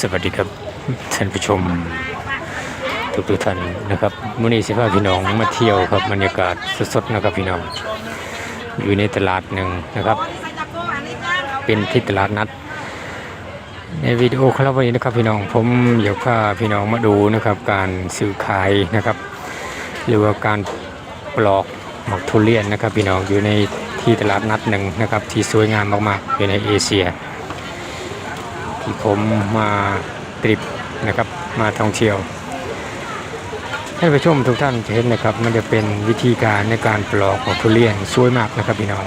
สวัสดีครับท่านผู้ชมทุกทุกท่านนะครับมื้อนี้สิพาพี่น้องมาเที่ยวครับบรรยากาศสดๆนะครับพี่น้อง อยู่ในตลาดหนึ่งนะครับ เป็นที่ตลาดนัด ในวิดีโอของเราวันนี้นะครับพี่น้องผมอยากพาพี่น้องมาดูนะครับ การซื้อขายนะครับ หรือว่าการปลอกหมากทุเรียนนะครับ พี่น้องอยู่ในที่ตลาดนัดหนึ่งนะครับ ที่สวยงามมากๆอยู่ในเอเชีย ที่ผมมาตริปนะครับมาท่องเที่ยวให้ไปชมทุกท่านจะเห็นนะครับ มันจะเป็นวิธีการในการปลอกของทุเรียนสวยมากนะครับพี่น้อง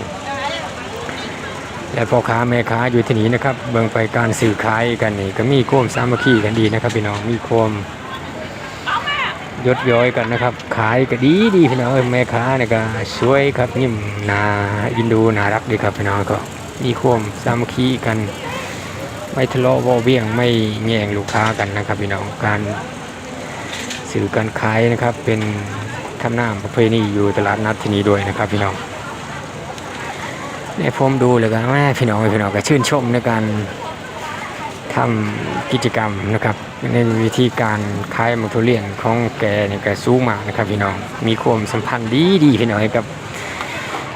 และพ่อค้าแม่ค้าอยู่ที่นี้นะครับ เบิ่งไปการสื่อขายกันนี่ก็มีควมสามัคคีกันดีนะครับพี่น้องมีควมยศย้อยกันนะครับ ขายก็ดีดีพี่น้องแม่ค้าเนี่ยก็สวยครับนิ่มนาอินดูน่ารักดีครับพี่น้องก็มีควมสามัคคีกัน ไม่ทะเลาะเวอเวียงไม่แย่งลูกค้ากันนะครับพี่น้องการสื่อการขายนะครับ เป็นทำหน้าประเพณีอยู่ตลาดนัดที่นี้ด้วยนะครับพี่น้องเนี่ยผมดูเลยกันแม่พี่น้องพี่น้องก็ชื่นชมในการทำกิจกรรมนะครับ ในวิธีการขายมังทุเรียนของแกเนี่ยก็สูงมากนะครับพี่น้องมีความสัมพันธ์ดีดีพี่น้องกับ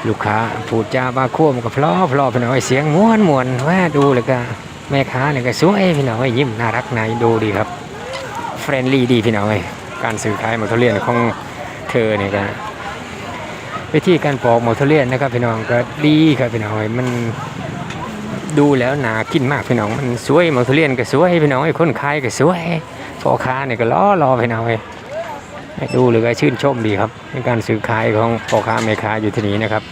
ลูกค้าพูดจาบ้าคั่วมันกับพลอพลอพี่น้องเสียงม้วนม้วนแว่าดูเลยก็ แม่ค้าเนี่ยก็สวยพี่น้องเอ้ยิ้มน่ารักนายดูดีครับเฟรนลี่ดีพี่น้องเอ้การสื่อขายมอเตอร์เลียนของเธอเนี่ยก็วิธีการปอกมอเตอร์เลียนนะครับพี่น้องก็ดีครับพี่น้องเอ้มันดูแล้วน่ากินมากพี่น้องมันสวยมอเตอร์เลียนก็สวยพี่น้องเอ้คนขายก็สวยพ่อค้าเนี่ยก็ล้อรอพี่น้องเอ้ดูเลยก็ชื่นชมดีครับในการซื้อขายของพ่อค้าแม่ค้าอยู่ที่นี้นะครับ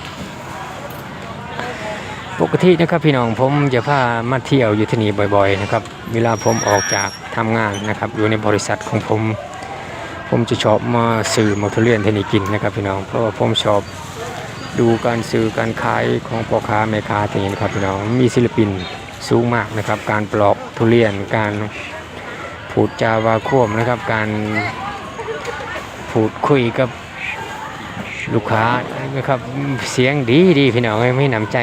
ปกตินะครับพี่น้องผมจะพามาเที่ยวอยู่ที่นี่บ่อยๆนะครับเวลาผมออกจากทำงานนะครับอยู่ในบริษัทของผม ผมจะชอบมาซื้อมอเตอร์เลียนที่นี่กินนะครับพี่น้องเพราะว่าผมชอบดูการซื้อการขายของพ่อค้าแม่ค้าที่นี่นะครับพี่น้องมีศิลปินสูงมากนะครับ การปลอกทุเรียนการพูดจาวาควมนะครับ การพูดคุยกับลูกค้านะครับเสียงดีดีพี่น้องไม่นำใจ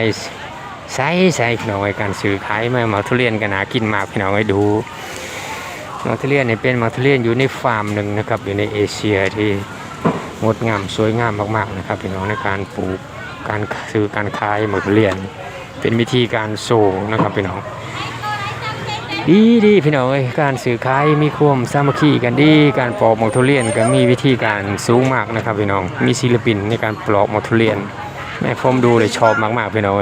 ใส่ใส่พี่น้องไอ้การซื้อขายมาหมาทุเรียนกันหากินมากพี่น้องไอ้ดูหมาทุเรียนเนี่ยเป็นหมาทุเรียนอยู่ในฟาร์มหนึ่งนะครับอยู่ในเอเชียที่งดงามสวยงามมากๆนะครับพี่น้องในการปลูกการซื้อการขายหมาทุเรียน เป็นวิธีการโซ่นะครับพี่น้องดีดีพี่น้องเอ้การซื้อขายมีความสามัคคีกันดี การปลอกหมากทุเรียนก็มีวิธีการสูงมากนะครับพี่น้อง มีศิลปินในการปลอกหมากทุเรียนแม่ผมดูเลยชอบมากๆพี่น้อง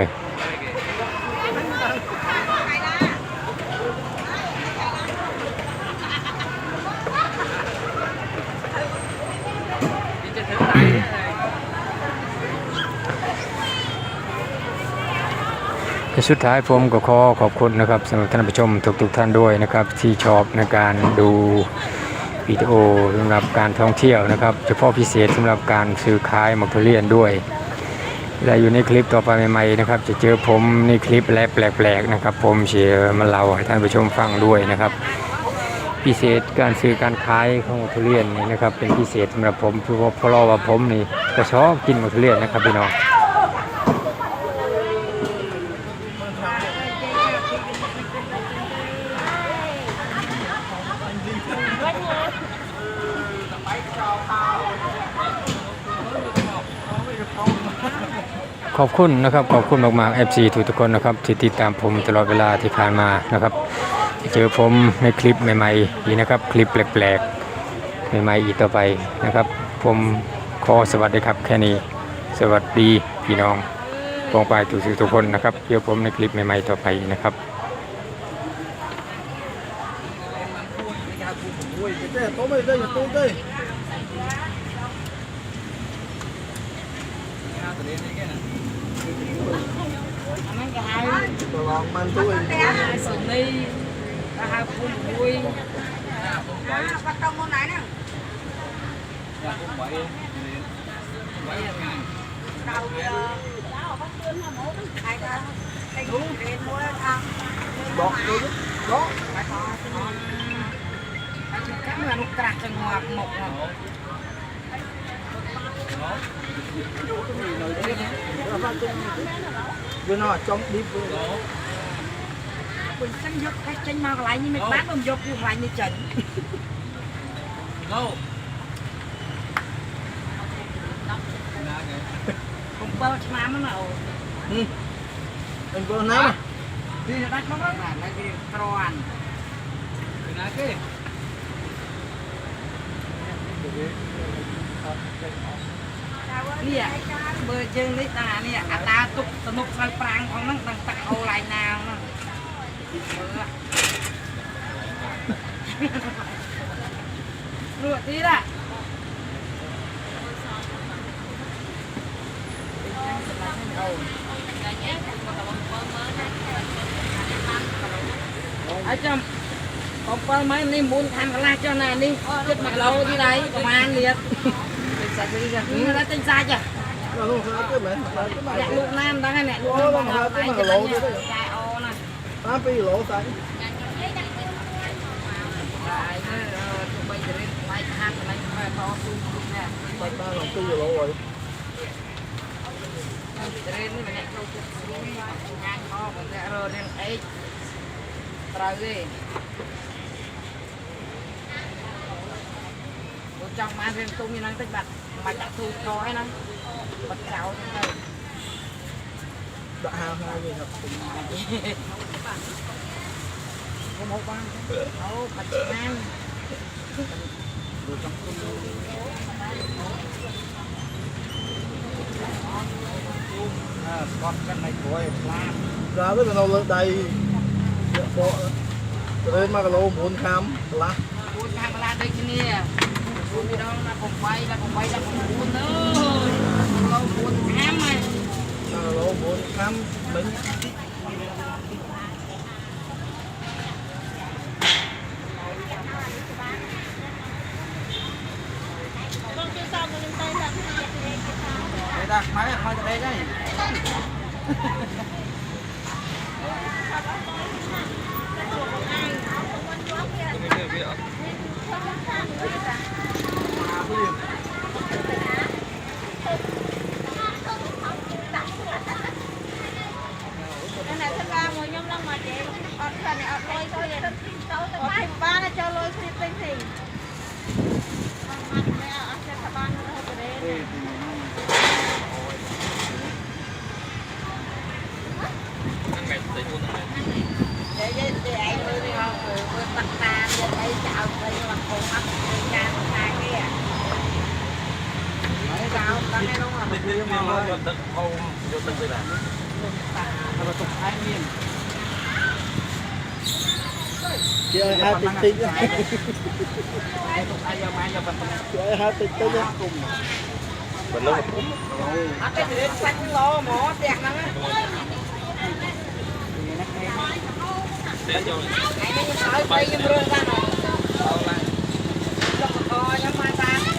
สุดท้ายผมก็ขอขอบคุณนะครับสำหรับท่านผู้ชมทุกๆทท่านด้วยนะครับ ที่ชอบในการดูวิดีโอสำหรับการท่องเที่ยวนะครับ เฉพาะพิเศษสำหรับการซื้อขายมักทุเรียนด้วย และอยู่ในคลิปต่อไปใหม่ๆนะครับ จะเจอผมในคลิปและแปลกๆนะครับ ผมเชียร์มาเล่าให้ท่านผู้ชมฟังด้วยนะครับ พิเศษการซื้อการขายของมักทุเรียนนี่นะครับ เป็นพิเศษสำหรับผมเพราะว่าเพราะว่าผมนี่ก็ชอบกินมักทุเรียนนะครับพี่น้อง ขอบคุณนะครับขอบคุณมากๆ FC ทุกทุกคนนะครับที่ติดตามผมตลอดเวลาที่ผ่านมานะครับ เจอผมในคลิปใหม่ๆอีกนะครับ คลิปแปลกๆใหม่ๆอีกต่อไปนะครับ ผมขอสวัสดีครับแค่นี้ สวัสดีพี่น้องปองไปทุกทุกคนนะครับเจอผมในคลิปใหม่ๆต่อไปนะครับ Ui, cái này tố mày đây là tôi đây. Tôi lòng mang tôi. สุนีราคาคุณคุย bắt đầu môn này nè đầu giờ đó bắt tương là mỗi hai cái cái gì mua thằng Bọt tôi đó. Đó. ก็เหมือนกระจังหวะหมกอะ Vừa nó trong đi vừa. quỳnh xanh យកនោះចំឌីបវិញចឹងយកកាច់ចេញមកកន្លែងនេះមិនបានខ្ញុំយកពីកន្លែងនេះចេញទៅកុំបើឆ្នាំណាអូអញបើណាទីដាច់មកណាគេក្រាន់ពីណាគេ Thank you. នេះបើយើងនេះតានេះអាតាទុកសនុកស្រូវប្រាំងផងហ្នឹងដឹងទឹកអូឡៃណាហ្នឹងលក់ទីដែរអាចាំ7ម៉ែននេះ4ខាងកន្លះចុះណានេះចិត្ត1គីឡូទីដែរប្រហែលលៀត្រ ចាក់វិញចាក់វិញហើយទិញសាច់ហ៎លោកលោកទៅមែនអ្នកលោកណាមដឹងហើយអ្នកលោកបងអត់ទៅគីឡូទៅចាយអូណាតាម2គីឡូសាច់បាយហើយទៅបីទៅរៀនបាយខាងកន្លែងបែបតស៊ូណាបាយបាន2គីឡូហើយរៀននេះម្នាក់ចូលចិត្តរៀនបានងាយផងម្នាក់រៀនអេកត្រូវទេ ยเขาจะสู้งานคอผมเนี่ยเราเล่นไอ้ตราเลย trong mà riêng tôi như năng tích bạch mà chặt thu coi nó bật gạo trong đây ดะฮาวฮาวนี่ครับ có một con ấu bạch nam trong cung con cái này của em làm ดาวก็จะเราเลยใดเยอะ đi đâu là cùng quay là cùng quay là cùng buôn nữa lâu buôn ham này มากกับเราหมุนคำเป็น đây đặt máy máy từ đây đây này chị ơi hai tinh tinh chị ơi hai tinh tinh mình nó ăn cái gì đấy xanh lo mỏ đẹp lắm á Hãy subscribe cho kênh Ghiền Mì Gõ Để không bỏ lỡ những video hấp dẫn